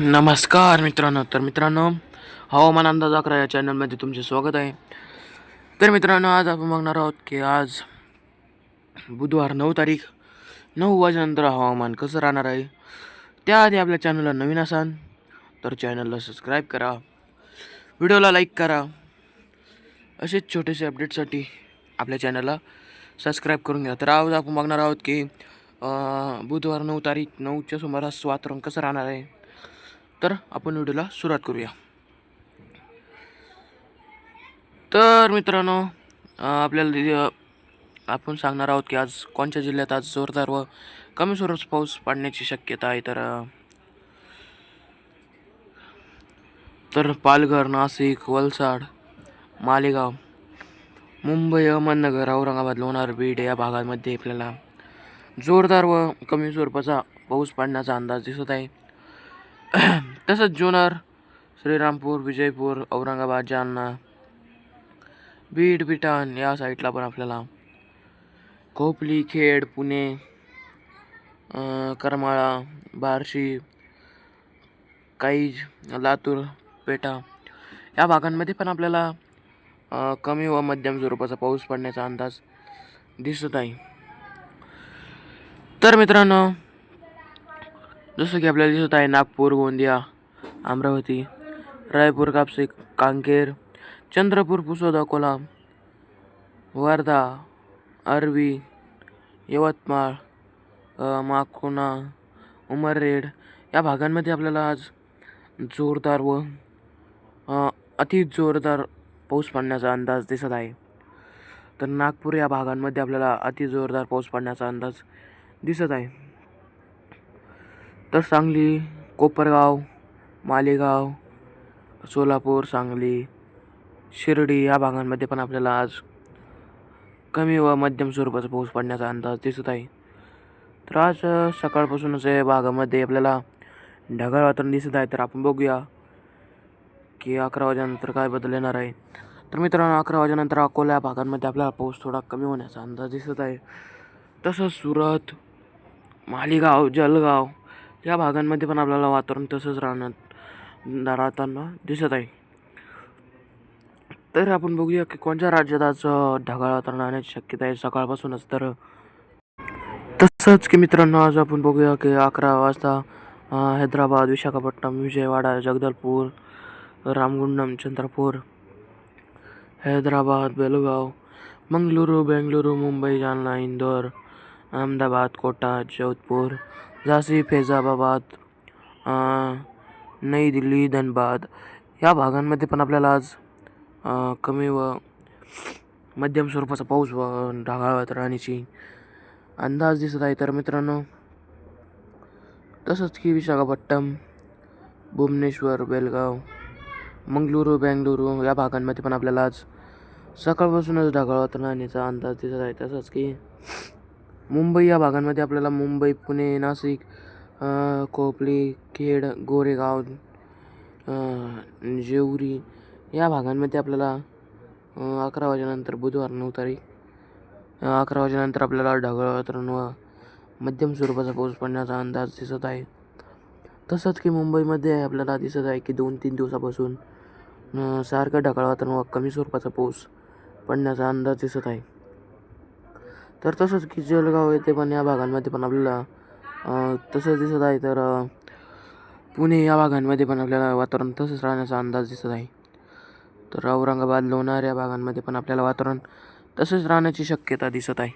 नमस्कार मित्रांनो तर मित्रांनो हवामान अंदाज अकरा या चॅनलमध्ये तुमचे स्वागत आहे. तर मित्रांनो आज आपण बघणार आहोत की आज बुधवार नऊ तारीख नऊ वाजेनंतर हवामान कसं राहणार आहे? त्याआधी आपल्या चॅनलला नवीन असाल तर चॅनलला सबस्क्राईब करा. व्हिडिओला लाईक करा. असेच छोटेसे अपडेटसाठी आपल्या चॅनलला सबस्क्राईब करून घ्या. तर आज आपण बघणार आहोत की बुधवार नऊ तारीख नऊच्या सुमारास वातावरण कसं राहणार आहे? तर आपण व्हिडिओला सुरुवात करूया. तर मित्रांनो आपल्याला आपण सांगणार आहोत की आज कोणत्या जिल्ह्यात आज जोरदार व कमी स्वरूप पाऊस पडण्याची शक्यता आहे? तर तर पालघर नाशिक वलसाड मालेगाव मुंबई अहमदनगर औरंगाबाद लोणार बीड या भागांमध्ये आपल्याला जोरदार व कमी स्वरूपाचा पाऊस पडण्याचा अंदाज दिसत आहे. तसंच जुन्नर? श्रीरामपूर विजयपूर औरंगाबाद जालना. बीड बिटाण या साईडला पण आपल्याला. खोपली खेड पुणे करमाळा बार्शी काईज लातूर पेटा या भागांमध्ये पण आपल्याला कमी व मध्यम स्वरूपाचा पाऊस पडण्याचा अंदाज दिसत आहे. तर मित्रांनो जसं की आपल्याला दिसत आहे नागपूर गोंदिया अमरावती रायपूर कापसे कांकेर चंद्रपूर पुसद अकोला वर्धा अरवी यवतमाळ अ, माकोना उमररेड या भागांमध्ये आपल्याला आज जोरदार व अति जोरदार पाऊस पडण्याचा अंदाज दिसत आहे. तर नागपूर या भागांमध्ये आपल्याला अति जोरदार पाऊस पडण्याचा अंदाज दिसत आहे. तर सांगली कोपरगाव मालेगाव सोलापूर सांगली शिर्डी या भागांमध्ये पण आपल्याला आज कमी व मध्यम स्वरूपाचा पाऊस पडण्याचा अंदाज दिसत आहे. तर आज सकाळपासूनच या भागामध्ये आपल्याला ढगाळ वातावरण दिसत आहे. तर आपण बघूया की अकरा वाजेनंतर काय बदल येणार आहे. तर मित्रांनो अकरा वाजेनंतर अकोला या भागांमध्ये आपल्याला पाऊस थोडा कमी होण्याचा अंदाज दिसत आहे. तसंच सुरत मालेगाव जलगाव या भागांमध्ये पण आपल्याला वातावरण तसंच राहणार राहताना दिसत आहे. तर आपण बघूया की कोणत्या राज्यात आज ढगाळ वातावरण राहण्याची शक्यता आहे? सकाळपासूनच तर तसंच की मित्रांनो आज आपण बघूया की अकरा वाजता हैदराबाद विशाखापट्टणम विजयवाडा जगदलपूर रामगुंडम चंद्रपूर हैदराबाद बेलगाव मंगळुरू बेंगलुरू मुंबई जालना इंदोर अहमदाबाद कोटा जोधपूर झाशी फैजाबाद नई दिल्ली धनबाद. या भागांमध्ये पण आपल्याला आज कमी व मध्यम स्वरूपाचा पाऊस व ढगाळ राहण्याची अंदाज दिसत आहे. तर मित्रांनो तसंच की विशाखापट्टणम भुवनेश्वर बेलगाव मंगलुरू बेंगलुरू या भागांमध्ये पण आपल्याला आज सकाळपासूनच ढगाळ वातावरण राहण्याचा अंदाज दिसत आहे. तसंच की मुंबई या भागांमध्ये आपल्याला मुंबई पुणे नाशिक कोपली खेड गोरेगाव जेवरी या भागांमध्ये आपल्याला अकरा वाजेनंतर बुधवार नऊ तारीख अकरा वाजेनंतर आपल्याला ढगाळ वातावरण व मध्यम स्वरूपाचा पाऊस पडण्याचा अंदाज दिसत आहे. तसंच की मुंबईमध्ये आपल्याला दिसत आहे की दोन तीन दिवसापासून सारखं ढगाळ वातावरण व कमी स्वरूपाचा पाऊस पडण्याचा अंदाज दिसत आहे. तर तसंच की जळगाव येथे पण या भागांमध्ये पण आपल्याला तसंच दिसत आहे. तर पुणे या भागांमध्ये पण आपल्याला वातावरण तसंच राहण्याचा अंदाज दिसत आहे. तर औरंगाबाद लोणार या भागांमध्ये पण आपल्याला वातावरण तसंच राहण्याची शक्यता दिसत आहे.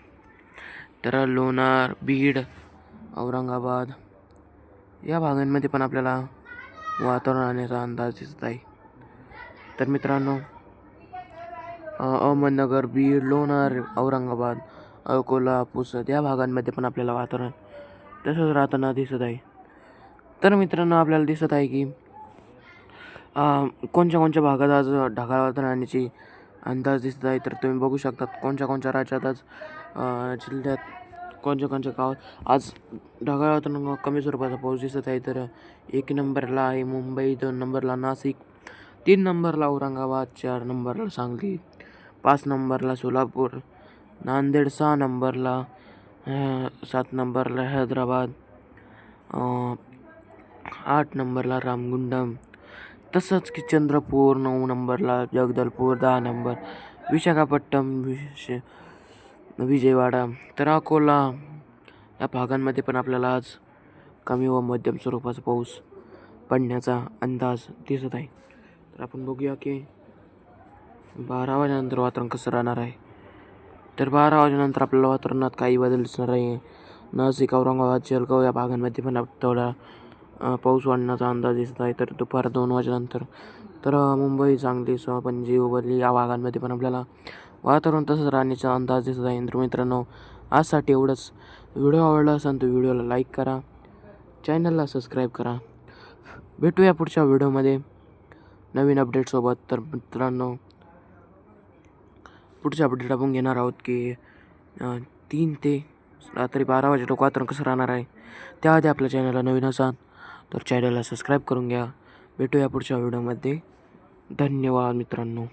तर लोणार बीड औरंगाबाद या भागांमध्ये पण आपल्याला वातावरण राहण्याचा अंदाज दिसत आहे. तर मित्रांनो अहमदनगर बीड लोणार औरंगाबाद अकोला पुसद या भागांमध्ये पण आपल्याला वातावरण तसंच राहताना दिसत आहे. तर मित्रांनो आपल्याला दिसत आहे की कोणत्या कोणत्या भागात आज ढगाळ वातावरण राहण्याची अंदाज दिसत आहे तर तुम्ही बघू शकतात कोणत्या कोणत्या राज्यात आज जिल्ह्यात कोणत्या कोणत्या गावात आज ढगाळ वातावरण कमी स्वरूपाचा पाऊस दिसत आहे. तर एक नंबरला आहे मुंबई दोन नंबरला नाशिक तीन नंबरला औरंगाबाद चार नंबरला सांगली पाच नंबरला सोलापूर नांदेड सहा नंबरला सात नंबरला हैदराबाद आठ नंबरला रामगुंडम तसंच की चंद्रपूर नऊ नंबरला जगदलपूर दहा नंबर विशाखापट्टम विश विजयवाडा. तर अकोला या भागांमध्ये पण आपल्याला आज कमी व मध्यम स्वरूपाचा पाऊस पडण्याचा अंदाज दिसत आहे. तर आपण बघूया की बारा वाजेनंतर वातावरण कसं राहणार आहे. तर बारा वाजेनंतर आपल्याला वातावरणात काही बदल दिसणार नाही. नाशिक औरंगाबाद जळगाव या भागांमध्ये पण थोडा पाऊस वाढण्याचा अंदाज दिसत आहे. तर दुपार दोन वाजेनंतर तर मुंबई सांगली सह पणजी हुबळी या भागांमध्ये पण आपल्याला वातावरण तसंच राहण्याचा अंदाज दिसत आहे. तर मित्रांनो आजसाठी एवढंच. व्हिडिओ आवडला असेल तर व्हिडिओला लाईक करा. चॅनलला सबस्क्राईब करा. भेटूया पुढच्या व्हिडिओमध्ये. नवीन अपडेटसोबत तर मित्रांनो पुढच्या अपडेट आपण घेणार आहोत की तीन ते रात्री बारा वाजे लोक वातावरण कसं राहणार आहे त्याआधी आपल्या चॅनलला नवीन असाल तर चॅनलला सबस्क्राईब करून घ्या. भेटूया पुढच्या व्हिडिओमध्ये धन्यवाद मित्रांनो.